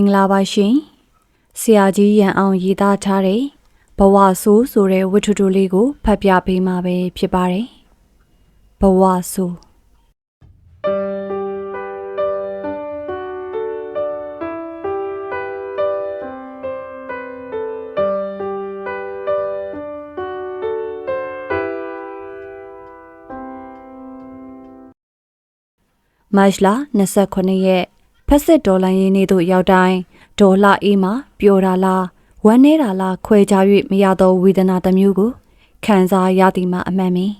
င်္ဂလာပါရှင်ဆရာကြီးရန်အောင်ရေးသားထားတဲ့ဘဝဆိုးဆိုတဲ့ဝတ္ထုတိုလေးကိုဖတ်ပြပေးမှာပဲဖြစ်ပါတယ်ဘဝဆိုးမတ်လ29ရက် ဖက်စစ်ဒေါ်လာရင်းနေတို့ရောက်တိုင်းဒေါ်လာအေးမှာပျော်တာလားဝမ်းနေတာလားခွဲခြား၍မရသောဝေဒနာတစ်မျိုးကိုခံစားရသည်မှာအမှန်ပင်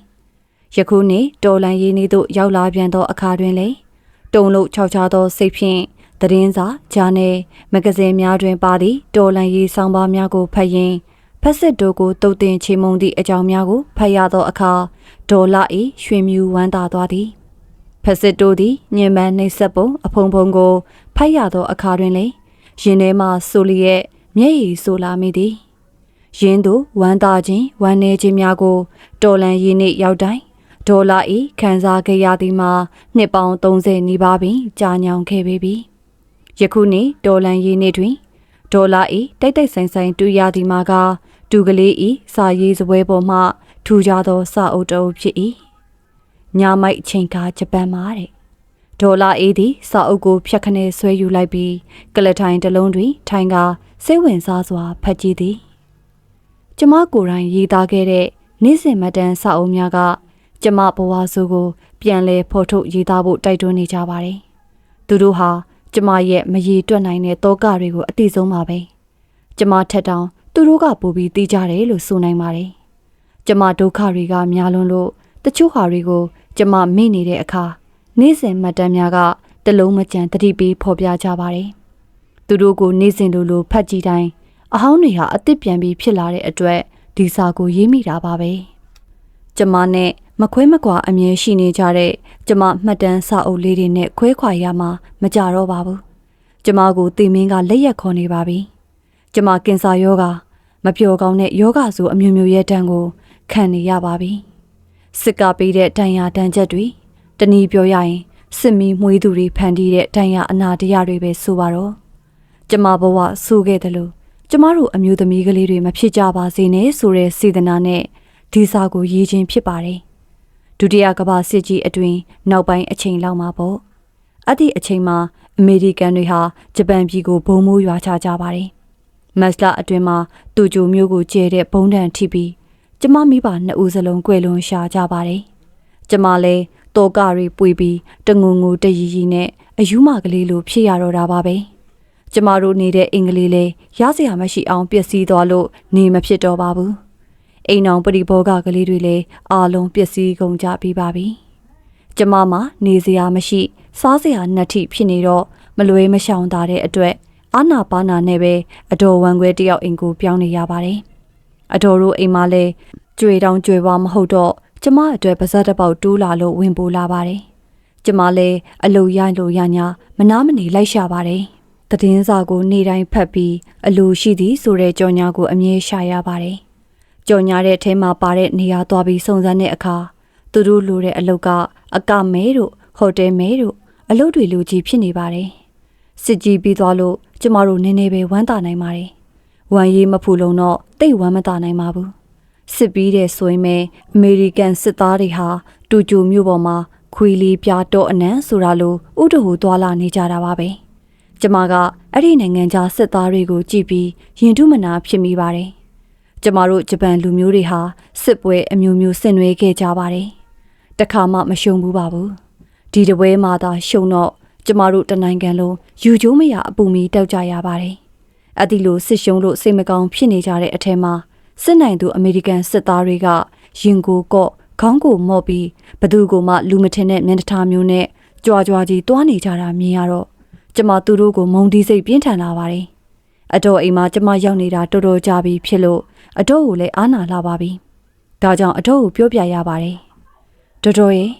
ယခုနေ့ဒေါ်လာရင်းနေတို့ရောက်လာပြန်သောအခါတွင်လေတုံလို့ခြောက်ခြားသောစိတ်ဖြင့်သတင်းစာဂျာနယ်မဂဇင်းများတွင်ပါသည့်ဒေါ်လာရေးဆောင်ပါများကိုဖတ်ရင်းဖက်စစ်တို့ကိုတုတ်တင်ချေမှုန်းသည့်အကြောင်းများကိုဖတ်ရသောအခါဒေါ်လာ၏ရွှေမြူဝမ်းသာသွားသည် ဖက်စစ်တို့သည်ညင်ပန်းနှိပ်စက်ပုံအဖုံဖုံကိုဖိုက်ရသောအခါတွင်လေရင်ထဲမှဆိုလျက်မျက်ရည်ဆိုလာမိသည်ရင်းသူဝမ်းသာခြင်းဝမ်းနည်းခြင်းများကို တော်လန်ရည်နှင့်ရောက်တိုင်းဒေါ်လာဤခံစားခဲ့ရသည်မှာနှစ်ပေါင်း30နီးပါးပင်ကြာညောင်ခဲ့ပေပြီယခုနေ့ဒေါ်လန်ရည်နှင့်တွင်ဒေါ်လာဤတိတ်တိတ်ဆိုင်ဆိုင်တွေ့ရသည်မှာကတူကလေးဤစာရေးစပွဲပေါ်မှထူကြသောစာအုပ်တအုပ်ဖြစ်၏ ညမိုက်အချိန်ကဂျပန်မှာတဲ့ဒေါ်လာအေးသည်စာအုပ်ကိုဖြတ်ခနဲဆွဲယူလိုက်ပြီးကလထိုင်တစ်လုံးတွင် ထိုင်ကစိတ်ဝင်စားစွာဖတ်ကြည့်သည်ကျမကိုယ်တိုင်ရေးသားခဲ့တဲ့နေ့စဉ်မတန်စာအုပ်များကကျမဘဝဆိုကို ပြန်လဲဖော်ထုတ်ရေးသားဖို့တိုက်တွန်းနေကြပါတယ်သူတို့ဟာကျမရဲ့မရေတွက်နိုင်တဲ့တောကတွေကိုအတိဆုံးပါပဲကျမထက်တောင်သူတို့ကပိုပြီးသိကြတယ်လို့ဆိုနိုင်ပါတယ်ကျမဒုက္ခတွေကများလွန်းလို့တချို့ဟာတွေကို ကျမမေ့နေတဲ့အခါနေ့စဉ်မှတ်တမ်းများကတလုံးမကြံတတိပေးဖော်ပြကြပါတယ်။သူတို့ကိုနေ့စဉ်လိုလိုဖတ်ကြည့်တိုင်းအဟောင်းတွေဟာအစ်စ်ပြန်ပြီးဖြစ်လာတဲ့အတွက်ဒီစာကိုရေးမိတာပါပဲ။ကျမနဲ့မခွဲမကွာအမြဲရှိနေကြတဲ့ကျမမှတ်တမ်းစာအုပ်လေးတွေနဲ့ခွဲခွာရမှာမကြတော့ပါဘူး။ကျမကိုတေမင်းကလက်ရက်ခေါ်နေပါပြီ။ကျမကင်ဆာယောဂမပျော်ကောင်းတဲ့ယောဂဆိုအမျိုးမျိုးရဲ့တန်ကိုခံနေရပါပြီ။ စစ်ကပေးတဲ့တန်ရာတန်ချက်တွေတနည်းပြောရရင်စစ်မီမွေးသူတွေဖန်တီးတဲ့တန်ရာအနာတရားတွေပဲဆိုပါတော့ကျမဘဝဆိုခဲ့တယ်လို့ကျမတို့အမျိုးသမီးကလေးတွေမဖြစ်ကြပါစေနဲ့ဆိုတဲ့စေတနာနဲ့ဒီစာကိုရေးခြင်းဖြစ်ပါတယ်ဒုတိယကမ္ဘာစစ်ကြီးအတွင်းနောက်ပိုင်းအချိန်လောက်မှာပေါ့အဲ့ဒီအချိန်မှာအမေရိကန်တွေဟာဂျပန်ပြည်ကိုဘုံမိုးရွာချကြပါတယ်မတ်လအတွင်းမှာတူဂျိုမျိုးကိုကျဲတဲ့ဘုံတန်ထိပြီး ကျမမိဘနှစ်ဦးစလုံးကွယ်လွန်ရှာကြပါတယ်ကျမလည်းတောကတွေပွေပြီးတငုံငူတရီရီနဲ့အယူမကလေးလိုဖြစ်ရတော့တာပါပဲကျမတို့နေတဲ့အင်္ဂလိပ်လေးရစရာမရှိအောင်ပျက်စီးသွားလို့နေမဖြစ်တော့ပါဘူးအိမ်အောင်ပရိဘောဂကလေးတွေလည်းအာလုံးပျက်စီးကုန်ကြပြီးပါပြီကျမမှာနေစရာမရှိ စားစရာနှက်ထိဖြစ်နေတော့မလွဲမရှောင်တာတဲ့အတွက်အာနာပါနာနဲ့ပဲအတော်ဝံခွဲတယောက်အိမ်ကိုပြောင်းနေရပါတယ် အတော်တို့အိမ်မှာလဲကြွေတောင်ကြွေပွားမဟုတ်တော့ကျမအတွက်ပါဇက်တစ်ပေါက်တိုးလာလို့ဝင်ပိုးလာပါတယ်။ကျမလည်းအလုရိုင်းလို့ရညာမနာမနေလိုက်ရှာပါတယ်။တည်င်းစာကိုနေ့တိုင်းဖတ်ပြီးအလိုရှိသည်ဆိုတဲ့ကြော်ညာကိုအမြဲရှာရပါတယ်။ကြော်ညာတဲ့အထဲမှာပါတဲ့နေရာသွားပြီးစုံစမ်းတဲ့အခါသူတို့လိုတဲ့အလုပ်ကအကမဲတို့ဟိုတယ်မဲတို့အလုပ်တွေလူကြီးဖြစ်နေပါတယ်။စစ်ကြီးပြီးသွားလို့ကျမတို့နည်းနည်းပဲဝမ်းသာနိုင်ပါတယ်။ ဝမ်းရေးမဖူလုံးတော့တိတ်ဝမ်းမသာနိုင်ပါဘူးစစ်ပြီးတဲ့ဆိုရင်ပဲအမေရိကန်စစ်သားတွေဟာတူဂျိုမြို့ပေါ်မှာခွေလီပြားတော့အနံဆိုတာလိုဥတဟူသွာလာနေကြတာပါပဲကျမကအဲ့ဒီနိုင်ငံခြားစစ်သားတွေကိုကြည့်ပြီးရင်ထုမနာဖြစ်မိပါတယ်ကျမတို့ဂျပန်လူမျိုးတွေဟာစစ်ပွဲအမျိုးမျိုးဆင်နွှဲခဲ့ကြပါတယ်တခါမှမရှုံဘူးပါဘူးဒီတပွဲမှာသာရှုံတော့ကျမတို့တနိုင်ငံလုံးယူကျိုးမရအပူမီတောက်ကြရပါတယ် အဲ့ဒီလိုစစ်ရှုံးလို့စိတ်မကောင်းဖြစ်နေကြတဲ့အထက်မှာစစ်နိုင်သူအမေရိကန်စစ်သားတွေကရင်ကိုကော့ခေါင်းကိုမော့ပြီးဘသူကိုမှလူမထင်တဲ့မျက်နှာထားမျိုးနဲ့ကြွားကြွားကြီးတွားနေကြတာမြင်ရတော့ကျမသူတို့ကိုမုံတီးစိတ်ပြင်းထန်လာပါတယ်။အတော်အိမ်မှာကျမရောက်နေတာတော်တော်ကြာပြီဖြစ်လို့အတော်ကိုလည်းအားနာလာပါပြီ။ဒါကြောင့်အတော်ကိုပြောပြရပါတယ်။တော်တော်ရဲ့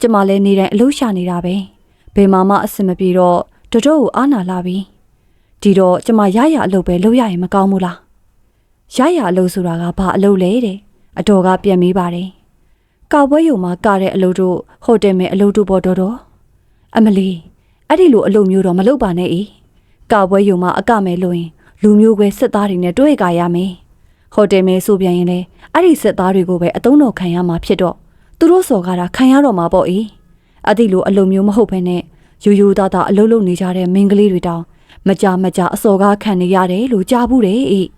ကျမလည်းနေတိုင်းအလုပ်ရှာနေတာပဲ။ဘယ်မှာမှအဆင်မပြေတော့တော်တော်ကိုအားနာလာပြီ။ ဒီတော့ကျမရရအလုပ်ပဲလုပ်ရရင်မကောင်းဘူးလားရရအလုပ်ဆိုတာကဘာအလုပ်လဲတဲ့အတော်ကပြန်မေးပါတယ်ကာပွဲယုံမှာကာတဲ့အလုပ်တို့ဟိုတယ်မဲအလုပ်တို့ပေါ်တော်တော်အမလီအဲ့ဒီလိုအလုပ်မျိုးတော့မလုပ်ပါနဲ့အေးကကပွဲယုံမှာအကမယ်လို့ရင်လူမျိုးကွဲစစ်သားတွေနဲ့တွေ့ကြရမယ်ဟိုတယ်မဲဆိုပြန်ရင်လေအဲ့ဒီစစ်သားတွေကိုပဲအတုံးတော်ခံရမှာဖြစ်တော့သူတို့စော်ကားတာခံရတော့မှာပေါ့အေးအဲ့ဒီလိုအလုံမျိုးမဟုတ်ဘဲနဲ့ယူယူသားသားအလုံးလုံးနေကြတဲ့မင်းကလေးတွေတောင် မကြမကြအစော်ကားခံနေရတယ်လို့ကြားဘူးတယ်အေး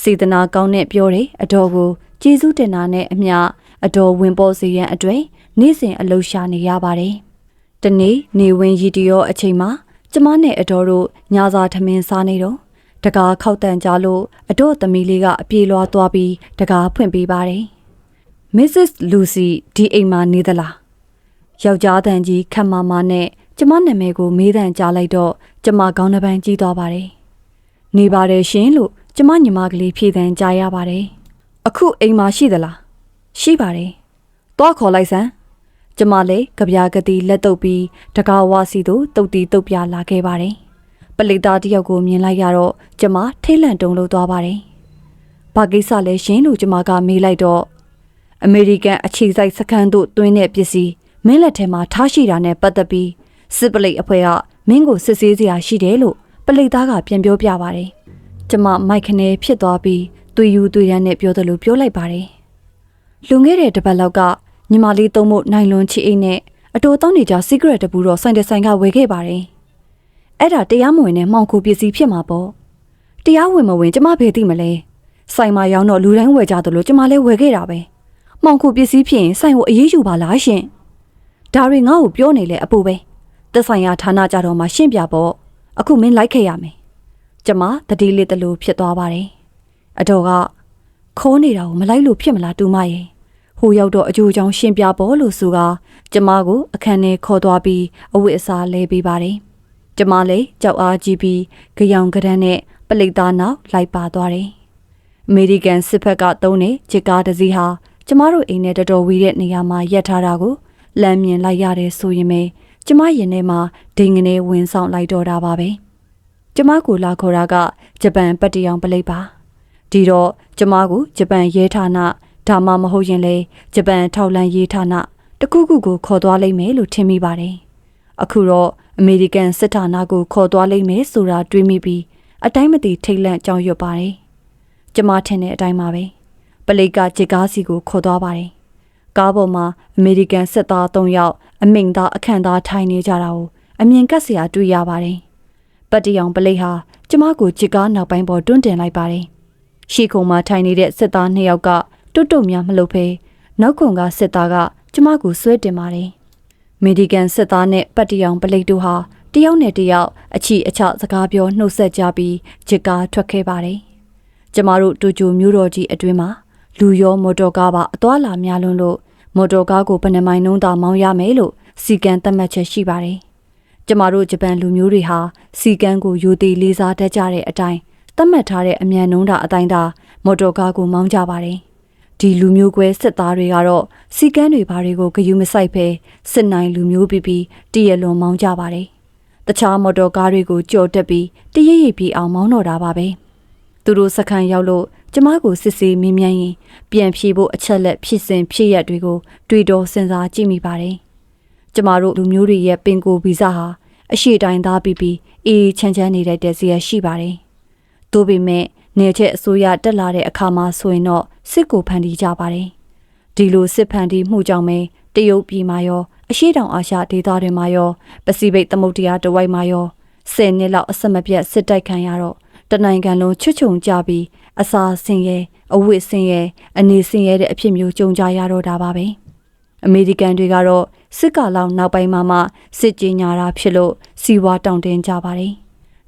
စေတနာကောင်းနဲ့ပြောတယ်အတော်ကိုကျေးဇူးတင်တာနဲ့အမျှအတော်ဝင်ပေါ်စေရန်အတွေ့နေ့စဉ်အလှရှာနေရပါတယ်။တနေ့နေဝင်ရီတရောအချိန်မှာကျမနဲ့အတော်တို့ညစာထမင်းစားနေတော့တကားခောက်တန်ကြလို့အတော့သမီးလေးကအပြေလွာသွားပြီးတကားဖွင့်ပေးပါတယ်။ Mrs. Lucy ဒီအိမ်မှာနေသလား။ယောက်ျားတန်ကြီးခက်မာမာနဲ့ ကျမနာမည်ကိုမေးတန်ကြားလိုက်တော့ကျမခေါင်းတစ်ပန်းကြီးသွားပါတယ်။နေပါတယ်ရှင်လို့ကျမညီမကလေးဖြေတန်ကြားရပါတယ်။အခုအိမ်မှာရှိသလား။ရှိပါတယ်။သွားခေါ်လိုက်စမ်း။ကျမလည်းကြပြာကတိလက်တုပ်ပြီးတကားဝါစီတို့တုတ်တီတုတ်ပြလာခဲ့ပါတယ်။ပလိတာတယောက်ကိုမြင်လိုက်ရတော့ကျမထိတ်လန့်တုန်လှုပ်သွားပါတယ်။ဘာကိစ္စလဲရှင်လို့ကျမကမေးလိုက်တော့အမေရိကန်အခြေစိုက်စခန်းတို့တွင်းတဲ့ပစ္စည်းမင်းလက်ထဲမှာထားရှိတာနဲ့ပတ်သက်ပြီး စစ်ပလိတ်အဖွဲ့ကမင်းကိုစစ်ဆေးစရာရှိတယ်လို့ပလိတ်သားကပြန်ပြောပြပါတယ်။ကျမမိုက်ခနဲဖြစ်သွားပြီးသူယူသူရန်နဲ့ပြောတယ်လို့ပြောလိုက်ပါတယ်။လွန်ခဲ့တဲ့တစ်ပတ်လောက်ကညီမလေးသုံးဖို့နိုင်လွန်ချီအိတ်နဲ့အတူတောင်းနေကြ secret တပူတော့ဆိုင်တဲ့ဆိုင်ကဝယ်ခဲ့ပါတယ်။အဲ့ဒါတရားမဝင်တဲ့မှောင်ခိုပစ္စည်းဖြစ်မှာပေါ့။တရားဝင်မဝင်ကျမဖေသိမလဲ။ဆိုင်မှာရောင်းတော့လူတိုင်းဝယ်ကြတယ်လို့ကျမလည်းဝယ်ခဲ့တာပဲ။မှောင်ခိုပစ္စည်းဖြစ်ရင်ဆိုင်ကိုအေးအေးယူပါလားရှင်။ဒါတွေငါ့ကိုပြောနေလဲအပူပဲ။ သက်ဆိုင်ရာဌာနကြတော့မှရှင်းပြပေါ့။အခုမင်းလိုက်ခဲ့ရမယ်။ကျမတတိလေးတလူဖြစ်သွားပါတယ်။အတော်ကခိုးနေတာကိုမလိုက်လို့ဖြစ်မလားတူမရဲ့။ဟိုရောက်တော့အကျိုးချောင်းရှင်းပြဖို့လို့ဆိုကကျမကိုအခန်းထဲခေါ်သွားပြီးအဝတ်အစားလဲပေးပါတယ်။ကျမလည်းကြောက်အားကြီးပြီးကြောင်ကရန်းနဲ့ပလိတ်သားနောက်လိုက်ပါသွားတယ်။အမေရိကန်စစ်ဘက်ကသုံးတဲ့ဂျစ်ကားတစ်စီးဟာကျမတို့အိမ်နဲ့တော်တော်ဝေးတဲ့နေရာမှာရပ်ထားတာကိုလမ်းမြင်လိုက်ရတယ်ဆိုရင်ပဲ ကျမရင်ထဲမှာဒိန်ငနေဝင်ဆောင်လိုက်တော့တာပါပဲ။ကျမကိုလာခေါ်တာကဂျပန်ပတ်တရောင်ပလိတ်ပါ။ဒီတော့ကျမကိုဂျပန်ရဲဌာနဒါမှမဟုတ်ရင်လေဂျပန်ထောက်လန်ရေးဌာနတခုခုကိုခေါ်သွားလိမ့်မယ်လို့ထင်မိပါတယ်။အခုတော့အမေရိကန်စစ်ဌာနကိုခေါ်သွားလိမ့်မယ်ဆိုတာတွေးမိပြီးအတိုင်းမသိထိတ်လန့်ကြောင်ရွတ်ပါတယ်။ကျမထင်တဲ့အတိုင်းပါပဲ။ပလိတ်ကဂျစ်ကားစီကိုခေါ်သွားပါတယ်။ကားပေါ်မှာအမေရိကန်စစ်သား၃ယောက် အမိန်သားအခန့်သားထိုင်နေကြတာကိုအမြင်ကပ်စရာတွေ့ရပါတယ်။ပတ်တရောင်ပလိတ်ဟာကျမကိုဂျစ်ကားနောက်ပိုင်းပေါ်တွန်းတင်လိုက်ပါတယ်။ရှီခုံမှာထိုင်နေတဲ့စစ်သား၂ယောက်ကတွတ်တုတ်များမလုပ်ဖဲနောက်ခုံကစစ်သားကကျမကိုဆွဲတင်ပါတယ်။မေဒီကန်စစ်သားနဲ့ပတ်တရောင်ပလိတ်တို့ဟာတယောက်နဲ့တယောက်အချီအချစကားပြောနှုတ်ဆက်ကြပြီးဂျစ်ကားထွက်ခဲ့ပါတယ်။ကျမတို့တူဂျူမျိုးတော်ကြီးအတွင်းမှာလူရောမော်တော်ကားပါအသွာလာများလွန်းလို့ မော်တော်ကားကိုဘယ်နှမိုင်နှုံးသာမောင်းရမယ်လို့စီကံသတ်မှတ်ချက်ရှိပါတယ်။ကျမတို့ဂျပန်လူမျိုးတွေဟာစီကံကိုယူသေးလေးစားတတ်ကြတဲ့အတိုင်းသတ်မှတ်ထားတဲ့အမြန်နှုံးတာအတိုင်းသာမော်တော်ကားကိုမောင်းကြပါတယ်။ဒီလူမျိုးကွဲစစ်သားတွေကတော့စီကန်းတွေဘာတွေကိုဂယုမဆိုင်ဖဲစစ်နိုင်လူမျိုးပြီးပြီးတရလွန်မောင်းကြပါတယ်။တခြားမော်တော်ကားတွေကိုကြော်တက်ပြီးတရရိပ်ပြီးအောင်မောင်းတော့တာပါပဲ။ သူတို့စခန်းရောက်လို့ကျမကိုစစ်ဆေးမေးမြန်းရင်ပြန်ဖြေဖို့အချက်လက်ဖြစ်စဉ်ဖြစ်ရက်တွေကိုတွေးတောစဉ်းစားကြည့်မိပါတယ်။ကျမတို့လူမျိုးတွေရဲ့ပင်ကိုဗီဇဟာအရှိတိုင်းသားပြီးပြီးအေးချမ်းချမ်းနေတဲ့တည်းစီရရှိပါတယ်။သို့ပေမဲ့နေချက်အစိုးရတက်လာတဲ့အခါမှာဆိုရင်တော့စစ်ကိုဖန်တီးကြပါတယ်။ဒီလိုစစ်ဖန်တီးမှုကြောင့်ပဲတရုတ်ပြည်မှာရောအရှိတောင်အာရှဒေသတွေမှာရောပစိဖိတ်သမုဒ္ဒရာတဝိုက်မှာရောဆယ်နှစ်လောက်အဆက်မပြတ်စစ်တိုက်ခံရတော့ တနိုင်ငံလုံးချွတ်ချုံကြပြီးအစာဆင်းရဲအဝတ်ဆင်းရဲအနေဆင်းရဲတဲ့အဖြစ်မျိုးကြုံကြရတော့တာပါပဲအမေရိကန်တွေကတော့စစ်ကာလောက်နောက်ပိုင်းမှာမှစစ်ကြေညာတာဖြစ်လို့စီဝါတောင့်တင်းကြပါတယ်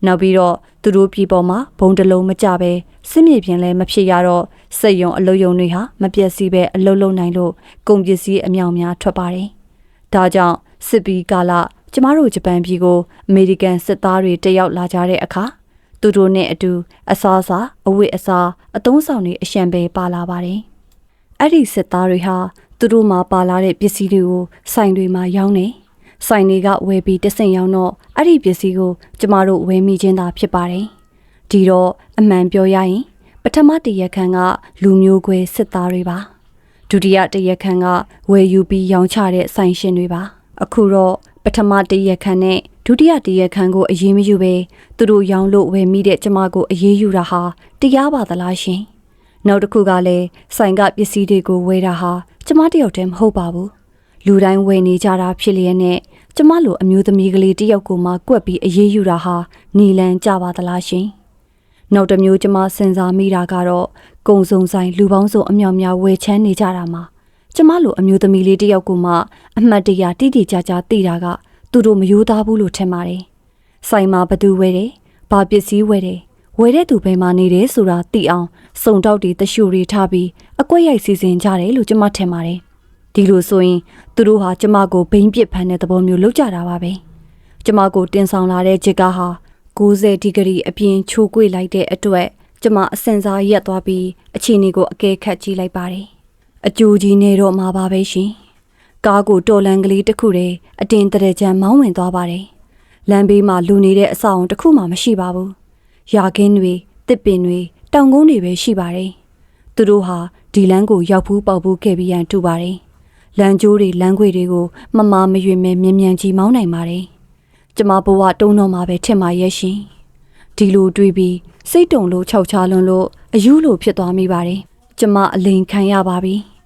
နောက်ပြီးတော့သူတို့ပြည်ပေါ်မှာဘုံတလုံးမကြပဲစစ်မြေပြင်လည်းမဖြစ်ရတော့စက်ယုံအလုယုံတွေဟာမပြည့်စည်ပဲအလုလုံနိုင်လို့ကုန်ပစ္စည်းအမြောင်များထွက်ပါတယ်ဒါကြောင့်စစ်ပီးကာလကျမတို့ဂျပန်ပြည်ကိုအမေရိကန်စစ်သားတွေတက်ရောက်လာကြတဲ့အခါ သူတို့နဲ့အတူအစားအစာအဝတ်အစားအသုံးဆောင်တွေအရှံပဲပါလာပါတယ်။အဲ့ဒီစစ်သားတွေဟာသူတို့မှာပါလာတဲ့ပစ္စည်းတွေကိုဆိုင်တွေမှာရောင်းနေဆိုင်တွေကဝယ်ပြီးတဆင့်ရောင်းတော့အဲ့ဒီပစ္စည်းကိုကျမတို့ဝယ်မိခြင်းသာဖြစ်ပါတယ်။ဒီတော့အမှန်ပြောရရင် ပထမတရက်ခန့်ကလူမျိုးကွဲစစ်သားတွေပါ။ဒုတိယတရက်ခန့်ကဝယ်ယူပြီးရောင်းချတဲ့ဆိုင်ရှင်တွေပါ။အခုတော့ပထမတရက်ခန့်နဲ့ ဒဒုတိယတရက်ခန်းကိုအရေးမယူပဲသူတို့ရောင်းလို့ဝယ်မိတဲ့ကျမကိုအရေးယူတာဟာတရားပါသလားရှင်နောက်တစ်ခုကလည်းဆိုင်ကပစ္စည်းတွေကိုဝယ်တာဟာကျမတယောက်တည်းမဟုတ်ပါဘူးလူတိုင်းဝယ်နေကြတာဖြစ်လျက်နဲ့ကျမလိုအမျိုးသမီးကလေးတယောက်ကိုမှကွက်ပြီးအရေးယူတာဟာနီလန်ကြပါသလားရှင်နောက်တစ်မျိုးကျမစဉ်းစားမိတာကတော့ကုံစုံဆိုင်လူပေါင်းစုံအမြောက်များဝယ်ချမ်းနေကြတာမှာကျမလိုအမျိုးသမီးလေးတယောက်ကိုမှအမှတ်တရတိတိကျကျသိတာက သူတို့မယိုးသားဘူးလို့ထင်ပါတယ်။ဆိုင်မှာဘသူဝယ်တယ်။ဘာပစ္စည်းဝယ်တယ်။ဝယ်တဲ့သူဘယ်မှာနေတယ်ဆိုတာသိအောင်စုံတောက်တွေတရှူတွေထားပြီးအကွက်ရိုက်စီစဉ်ကြတယ်လို့ကျမထင်ပါတယ်။ဒီလိုဆိုရင်သူတို့ဟာကျမကိုဘိန်းပစ်ဖန်တဲ့သဘောမျိုးလုပ်ကြတာပါပဲ။ကျမကိုတင်ဆောင်လာတဲ့ဂျစ်ကားဟာ90ဒီဂရီအပြင်ချိုးကွေ့လိုက်တဲ့အတွက်ကျမအစင်စားရက်သွားပြီးအချီနေကိုအကဲခတ်ကြည့်လိုက်ပါတယ်။အကျိုးကြီးနေတော့မှာပါပဲရှင်။ ကားကိုတော်လန်ကလေးတစ်ခုတည်းအတင်တရကြံမောင်းဝင်သွားပါတယ်။လမ်းဘေးမှာလူနေတဲ့အဆောက်အုံတစ်ခုမှမရှိပါဘူး။ရာခင်းတွေတစ်ပင်တွေတောင်ကုန်းတွေပဲရှိပါတယ်။သူတို့ဟာဒီလမ်းကိုရောက်ဖူးပေါက်ဖူးခဲ့ပြီးရန်တူပါတယ်။လမ်းကျိုးတွေလမ်းခွေတွေကိုမမမရွေမဲမြ мян မြန်ကြီးမောင်းနိုင်ပါတယ်။ကျမဘဝတုံးတော့မှာပဲထင်ပါရဲ့ရှင်။ဒီလိုတွေးပြီးစိတ်တုံလို့ခြောက်ချလွန်းလို့အယူလိုဖြစ်သွားမိပါတယ်။ကျမအလိန်ခံရပါပြီ။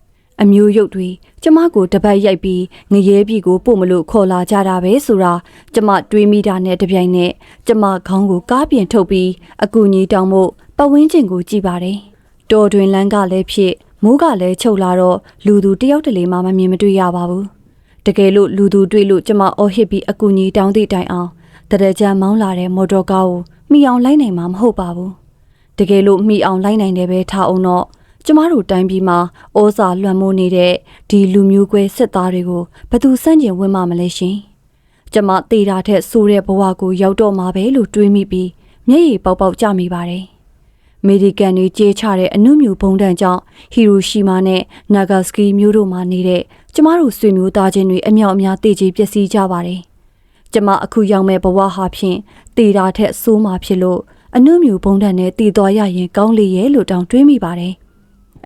အမျိုးရုပ်တွေကျမကိုတပတ်ရိုက်ပြီးငရဲပြီကိုပို့မလို့ခေါ်လာကြတာပဲဆိုတာကျမတွေးမိတာနဲ့တပြိုင်နက်ကျမခေါင်းကိုကားပြင်ထုတ်ပြီးအကူကြီးတောင်းဖို့ပတ်ဝန်းကျင်ကိုကြည့်ပါတယ်။တော်တွင်လန်းကလည်းဖြစ်မိုးကလည်းချုပ်လာတော့လူသူတယောက်တလေမှမမြင်မတွေ့ရပါဘူး။တကယ်လို့လူသူတွေ့လို့ကျမအော်ဟစ်ပြီးအကူကြီးတောင်းသည့်တိုင်အောင်တရကြံမောင်းလာတဲ့မော်တော်ကားကိုမိအောင်လိုက်နိုင်မှာမဟုတ်ပါဘူး။တကယ်လို့မိအောင်လိုက်နိုင်တယ်ပဲထားအောင်တော့ ကျမတို့တိုင်းပြည်မှာဩဇာလွှမ်းမိုးနေတဲ့ဒီလူမျိုးကွဲစစ်သားတွေကိုဘယ်သူစန့်ကျင်ဝင်မှမလဲရှင်။ကျမတေတာထက်ဆိုးတဲ့ဘဝကိုရောက်တော့မှာပဲလို့တွေးမိပြီးမျက်ရည်ပေါက်ပေါက်ကျမိပါတယ်။အမေရိကန်တွေကြေးချတဲ့အနုမြူဘုံတန်ကြောင့်ဟီရိုရှီမာနဲ့နာဂါစကီမြို့တို့မှာနေတဲ့ကျမတို့ဆွေမျိုးသားချင်းတွေအမြောက်အများတည်ကြည်ပျက်စီးကြပါတယ်။ကျမအခုရောက်မဲ့ဘဝဟာဖြင့်တေတာထက်ဆိုးမှဖြစ်လို့အနုမြူဘုံတန်နဲ့တည်သွားရရင်ကောင်းလေရဲ့လို့တောင်တွေးမိပါတယ်။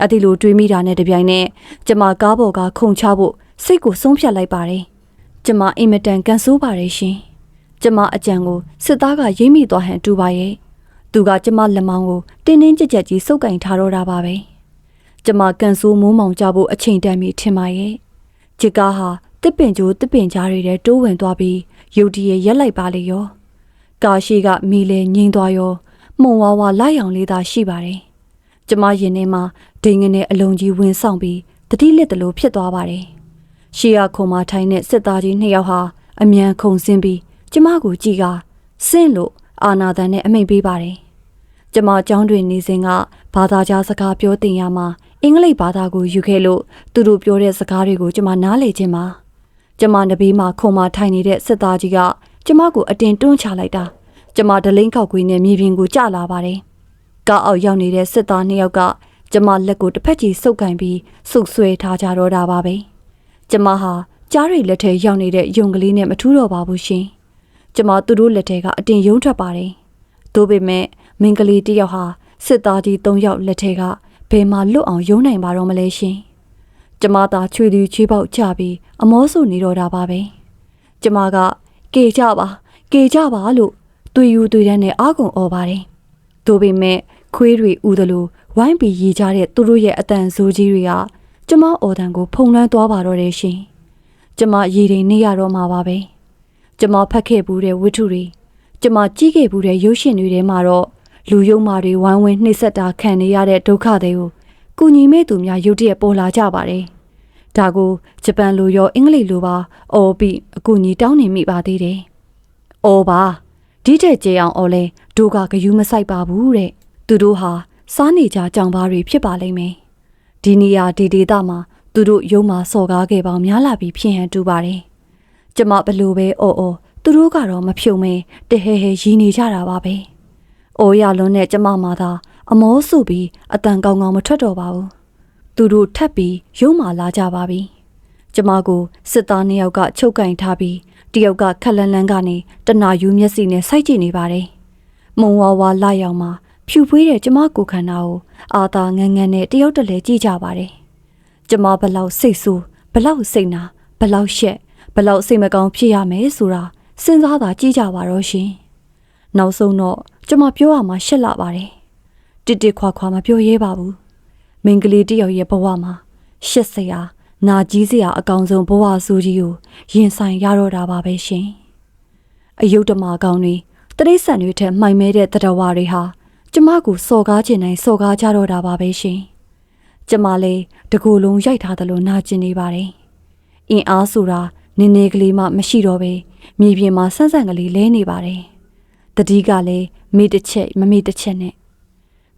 အဒီလိုတွေးမိတာနဲ့တပြိုင်နက်ကျမကားပေါ်ကခုန်ချဖို့စိတ်ကိုဆုံးဖြတ်လိုက်ပါတယ်။ကျမအင်မတန်ကန်ဆိုးပါတယ်ရှင်။ကျမအကြံကိုစစ်သားကရိမ့်မိသွားဟန်တူပါရဲ့။သူကကျမလက်မောင်းကိုတင်းတင်းကြပ်ကြပ်ကြီးစုပ်ကင်ထားတော့တာပါပဲ။ကျမကန်ဆိုးမိုးမောင်ကြဖို့အချိန်တန်ပြီထင်ပါရဲ့။ဂျစ်ကားဟာတစ်ပင်ကျိုးတစ်ပင်ကြားတွေထဲတိုးဝင်သွားပြီးရုတ်တရက်ရက်လိုက်ပါလေရော။ကာရှိကမီလေငိမ့်သွားရောမှုံဝါဝါလိုက်အောင်လေးသာရှိပါတယ်။ကျမရင်ထဲမှာ ဒိန်ငနဲ့အလုံးကြီးဝင်ဆောင်ပြီးတတိလက်တလို့ဖြစ်သွားပါတယ်။ရှီယာခုံမထိုင်တဲ့စစ်သားကြီးနှစ်ယောက်ဟာအမြန်ခုန်ဆင်းပြီးကျမကိုကြည့်ကဆင့်လို့အာနာတန်နဲ့အမိန့်ပေးပါတယ်။ကျမအကြောင်းတွင်နေစဉ်ကဘာသာကြားစကားပြောတင်ရမှာအင်္ဂလိပ်ဘာသာကိုယူခဲ့လို့သူတို့ပြောတဲ့စကားတွေကိုကျမနားလည်ခြင်းပါ။ကျမနဘေးမှာခုံမထိုင်နေတဲ့စစ်သားကြီးကကျမကိုအတင်တွန်းချလိုက်တာကျမဒလိန်ခောက်ကွေးနဲ့မြေပြင်ကိုကျလာပါတယ်။ကားအောက်ရောက်နေတဲ့စစ်သားနှစ်ယောက်က ကျမလက်ကိုတစ်ဖက်ကြီးစုပ်ကင်ပြီးဆုပ်ဆွဲထားကြတော့တာပါပဲ။ကျမဟာကြားရိလက်ထဲရောက်နေတဲ့ယုံကလေးနဲ့မထူးတော့ပါဘူးရှင်။ကျမသူတို့လက်ထဲကအတင်ယုံထွက်ပါတယ်။သို့ပေမဲ့မင်းကလေးတယောက်ဟာစစ်သားကြီး၃ယောက်လက်ထဲကဘယ်မှာလွတ်အောင်ယုံနိုင်ပါတော့မလဲရှင်။ကျမသာချွေသူချွေးပေါက်ကြပြီးအမောဆူနေတော့တာပါပဲ။ကျမကကေကြပါကေကြပါလို့တွေ့ယူတွေ့တဲ့နဲ့အာကုံអော်ပါတယ်။ဒါပေမဲ့ခွေးတွေဥသလို ဝိုင်းပြီးရေကြတဲ့သူတို့ရဲ့အတန်ဆိုးကြီးတွေကကျမအော်တန်ကိုဖုံလွှမ်းသွားပါတော့တယ်ရှင်။ကျမရေတွေနေရတော့မှာပါပဲ။ကျမဖတ်ခဲ့ဘူးတဲ့ဝတ္ထုတွေကျမကြည့်ခဲ့ဘူးတဲ့ရုပ်ရှင်တွေထဲမှာတော့လူယုံမာတွေဝိုင်းဝန်းနှိမ့်ဆက်တာခံနေရတဲ့ဒုက္ခတွေကိုကုညီမဲ့သူများရုတ်တရက်ပေါ်လာကြပါတယ်။ဒါကိုဂျပန်လိုရောအင်္ဂလိပ်လိုပါအော်ပြီးအကူညီတောင်းနေမိပါသေးတယ်။အော်ပါဒီတဲ့ကြေအောင်အော်လဲဒိုကဂယူးမဆိုင်ပါဘူးတဲ့သူတို့ဟာ စားနေကြကြောင်ပါတွေဖြစ်ပါလိမ့်မယ်ဒီနေရာဒီဒေသမှာသူတို့ရုံးမှာစော်ကားခဲ့ပေါင်းများလာပြီးဖြစ်ဟန်တူပါတယ်ကျမဘလို့ပဲအော်အော်သူတို့ကတော့မဖြုံမဲတဟဲဟဲရီနေကြတာပါပဲအိုးရလွန်းတဲ့ကျမမှာသာအမောစုပြီးအတန်ကောင်းကောင်းမထွက်တော့ပါဘူးသူတို့ထပ်ပြီးရုံးမှာလာကြပါပြီကျမကိုစစ်သားနှစ်ယောက်ကချုပ်ကင်ထားပြီးတယောက်ကခက်လန်းလန်းကနေတနာယူမျက်စိနဲ့စိုက်ကြည့်နေပါတယ်။မုံဝါဝါလာရောက်မှာ ဖြူဖွေးတဲ့ကျမကိုခန္ဓာကိုအာသာငန်းငန်းနဲ့တယောက်တည်းလဲကြည့်ကြပါတယ်။ကျမဘလောက်စိတ်ဆိုးဘလောက်စိတ်နာဘလောက်ရှက်ဘလောက်စိတ်မကောင်းဖြစ်ရမယ်ဆိုတာစဉ်းစားသာကြည့်ကြပါတော့ရှင်။နောက်ဆုံးတော့ကျမပြောရမှာရှက်လာပါတယ်။တစ်တစ်ခွာခွာမပြောရဲပါဘူး။မိန်းကလေးတစ်ယောက်ရဲ့ဘဝမှာရှက်စရာနာကြီးစရာအကောင်ဆုံးဘဝဆိုကြီးကိုရင်ဆိုင်ရတော့တာပါပဲရှင်။အယုဒ္ဓမာကောင်တွေတရိษံတွေထက်မှိုင်မဲတဲ့တရဝါတွေဟာ ကျမကိုစော်ကားခြင်းတိုင်းစော်ကားကြတော့တာပါပဲရှင်။ကျမလည်းတကူလုံးရိုက်ထားသလိုနာကျင်နေပါတယ်။အင်းအားဆိုတာနည်းနည်းကလေးမှမရှိတော့ပဲမြေပြင်မှာဆန်းဆန်းကလေးလဲနေပါတယ်။တတိကလည်းမိတစ်ချက်မမိတစ်ချက်နဲ့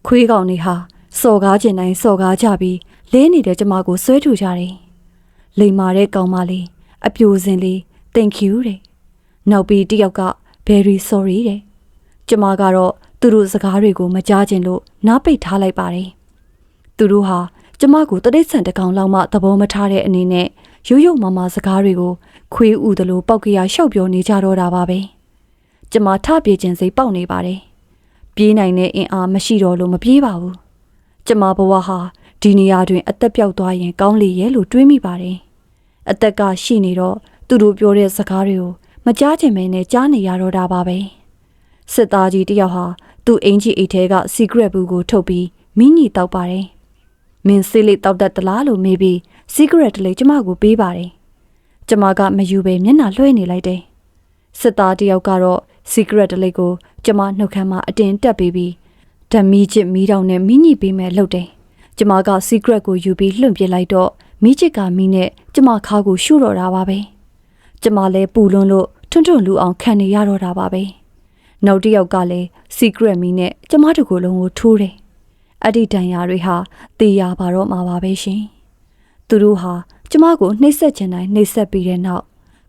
ခွေးကောင်တွေဟာစော်ကားခြင်းတိုင်းစော်ကားကြပြီးလဲနေတဲ့ကျမကိုဆွဲထူကြတယ်။လိမ်မာတဲ့ကောင်မလေးအပြိုစင်လေး thank you တဲ့။နောက်ပြီးတယောက်က very sorry တဲ့။ကျမကတော့ သူတို့စကားတွေကိုမကြားချင်လို့နားပိတ်ထားလိုက်ပါတယ်။သူတို့ဟာကျမကိုတတိဆန်တကောင်လောက်မှသဘောမထားတဲ့အနေနဲ့ရိုးရိုးမမစကားတွေကိုခွေးဥသလိုပောက်ကရရှောက်ပြောနေကြတော့တာပါပဲ။ကျမထပြေးခြင်းစိတ်ပေါက်နေပါတယ်။ပြေးနိုင်တဲ့အင်အားမရှိတော့လို့မပြေးပါဘူး။ကျမဘဝဟာဒီနေရာတွင် အသက်ပြောက်သွားရင်ကောင်းလေရဲ့လို့တွေးမိပါတယ်။အသက်ကရှိနေတော့သူတို့ပြောတဲ့စကားတွေကိုမကြားချင်မဲနဲ့ကြားနေရတော့တာပါပဲ။စစ်သားကြီးတယောက်ဟာ သူ့အင်ကြီးအိတ်ထဲက secret ဘူးကိုထုတ်ပြီးမိညီတောက်ပါတယ်။မင်းစေးလေးတောက်တတ်သလားလို့မေးပြီး secret တလေးကျမကိုပေးပါတယ်။ကျမကမယူပဲမျက်နှာလွှဲနေလိုက်တယ်။စစ်သားတယောက်ကတော့ secret တလေးကိုကျမနှုတ်ခမ်းမှာအတင်တက်ပေးပြီးဓမီချစ်မီးတောင်နဲ့မိညီပေးမယ်လှုပ်တယ်။ကျမက secret ကိုယူပြီးလွှင့်ပစ်လိုက်တော့မိချစ်ကမီးနဲ့ကျမခါကိုရှုတော့တာပါပဲ။ကျမလည်းပူလွန်းလို့ထွန်းထွန်းလူအောင်ခံနေရတော့တာပါပဲ။ နောက်တစ်ယောက်ကလည်း secret မီနဲ့ကျမတို့ကိုယ်လုံးကိုထိုးတယ်။အဲ့ဒီတန်ရာတွေဟာတေးရပါတော့မှာပါပဲရှင်။သူတို့ဟာကျမကိုနှိပ်စက်ချင်တိုင်းနှိပ်စက်ပြီးတဲ့နောက်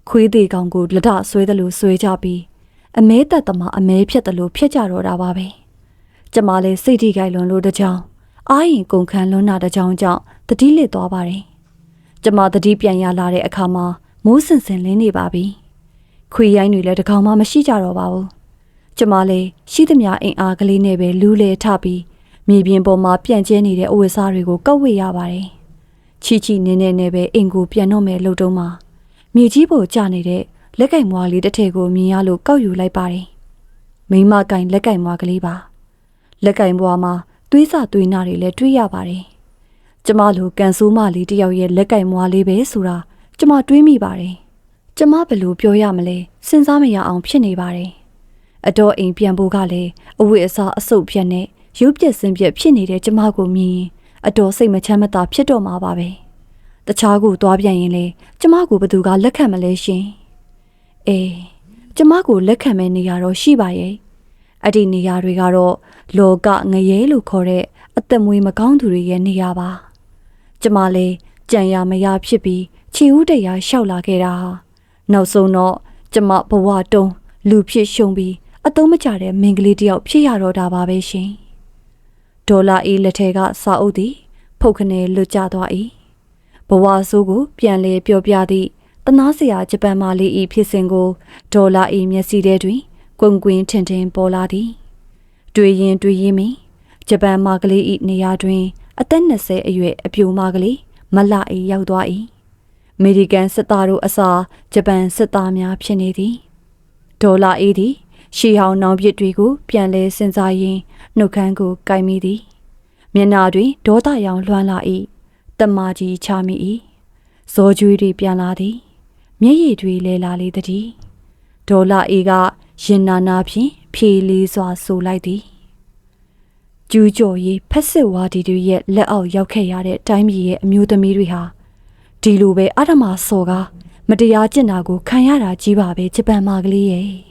ခွေးသေးကောင်ကိုလက်ဒဆွဲတယ်လို့ဆွဲကြပြီးအမဲတက်သမားအမဲဖြတ်တယ်လို့ဖြတ်ကြတော့တာပါပဲ။ကျမလည်းစိတ်ထိခိုက်လွန်လို့တကြောင်အာရင်ကုန်ခန်းလွန်းတာတကြောင်ကြောင့်တတိလစ်သွားပါတယ်။ကျမတတိပြန်ရလာတဲ့အခါမှာမိုးစင်စင်လင်းနေပါပြီ။ခွေရိုင်းတွေလည်းတကောင်မှမရှိကြတော့ပါဘူး။ ကျမလည်းရှိသမျှအင်အားကလေးနဲ့ပဲလူးလေထပြီးမြေပြင်ပေါ်မှာပြန့်ကျဲနေတဲ့အဝတ်စားတွေကိုကောက်ဝေရပါတယ်။ချီချီနေနေနဲ့ပဲအိမ်ကိုပြန်တော့မယ်လို့တုံးမှာမြေကြီးပေါ်ကျနေတဲ့လက်ကင်မွားလေးတစ်ထည်ကိုမြင်ရလို့ကောက်ယူလိုက်ပါတယ်။မိမကင်လက်ကင်မွားကလေးပါ။လက်ကင်ဘွားမှာသွေးစာသွေးနာတွေလည်းတွေ့ရပါတယ်။ကျမလိုကန်ဆိုးမလေးတယောက်ရဲ့လက်ကင်မွားလေးပဲဆိုတာကျမတွေးမိပါတယ်။ကျမဘယ်လိုပြောရမလဲစဉ်းစားမရအောင်ဖြစ်နေပါတယ်။ အတော်အိမ်ပြန်ဖို့ကလည်းအဝတ်အစားအဆုပ်ပြက်နဲ့ရုပ်ပြက်စင်ပြက်ဖြစ်နေတဲ့ကျမကိုမြင်ရင်အတော်စိတ်မချမ်းမသာဖြစ်တော့မှာပါပဲ။တခြားကိုသွားပြန်ရင်လေကျမကိုဘသူကလက်ခံမလဲရှင်။အေးကျမကိုလက်ခံမဲ့နေရာတော့ရှိပါရဲ့။အဲ့ဒီနေရာတွေကတော့လောကငရဲလို့ခေါ်တဲ့အသက်မွေးမကောင်းသူတွေရဲ့နေရာပါ။ကျမလည်းကြံရမရဖြစ်ပြီးခြေဦးတရားလျှောက်လာခဲ့တာဟာနောက်ဆုံးတော့ကျမဘဝတုံးလူဖြစ်ရှုံပြီး အတုံးမကျတဲ့မင်္ဂလေးတယောက်ဖြစ်ရတော့တာပါပဲရှင်ဒေါ်လာအေးလက်ထဲကစာအုပ်သည်ဖုတ်ခနဲလွတ်ကျသွား၏ဘဝဆိုးကိုပြန်လေပြောပြသည့်တနာစရာဂျပန်မာလေး၏ဖြစ်စဉ်ကိုဒေါ်လာအေးမျက်စိထဲတွင်ကွင်ကွင်ထင်ထင်ပေါ်လာသည်တွေ့ရင်တွေ့ရင်မီဂျပန်မာကလေး၏နေရာတွင် အသက်20အရွယ်အပြိုမာကလေးမလာအေးရောက်သွား၏အမေရိကန်စစ်သားတို့အစားဂျပန်စစ်သားများဖြစ်နေသည်ဒေါ်လာအေးသည် ရှီဟောင်းနောင်ပစ်တွေကိုပြန်လဲစဉ်းစားရင်းနှုတ်ခမ်းကိုကိုက်မိသည်မျက်နာတွင်ဒေါသရောင်လွှမ်းလာ၏တမကြီးချမိ၏ဇောကျွေးတွေပြန်လာသည်မျက်ရည်တွေလဲလာလေသည်ဒေါ်လာအေးကရင်နာနာဖြင့်ဖြေလေးစွာဆိုလိုက်သည်ကျူးကျော်ရေးဖက်စစ်ဝါဒီတွေရဲ့လက်အောက်ရောက်ခဲ့ရတဲ့တိုင်းပြည်ရဲ့အမျိုးသမီးတွေဟာဒီလိုပဲအဓမ္မစော်ကားမတရားကျင့်တာကိုခံရတာကြီးပါပဲဂျပန်မာကလေးရဲ့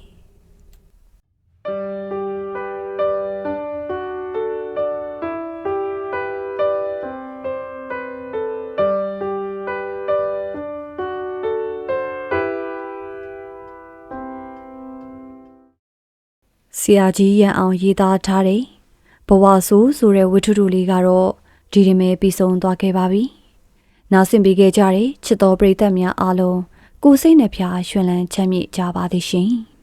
ရာကြီးရန်အောင်ရေးသားထားတယ်ဘဝဆိုးဆိုတဲ့ဝတ္ထုတို့လေးကတော့ဒီရင်ပဲပြီးဆုံးသွားခဲ့ပါပြီ။နားဆင်ပေးခဲ့ကြတဲ့ချစ်တော်ပရိသတ်များအားလုံးကိုစိတ်နှဖျားရွှင်လန်းချမ်းမြေ့ကြပါသည်ရှင်။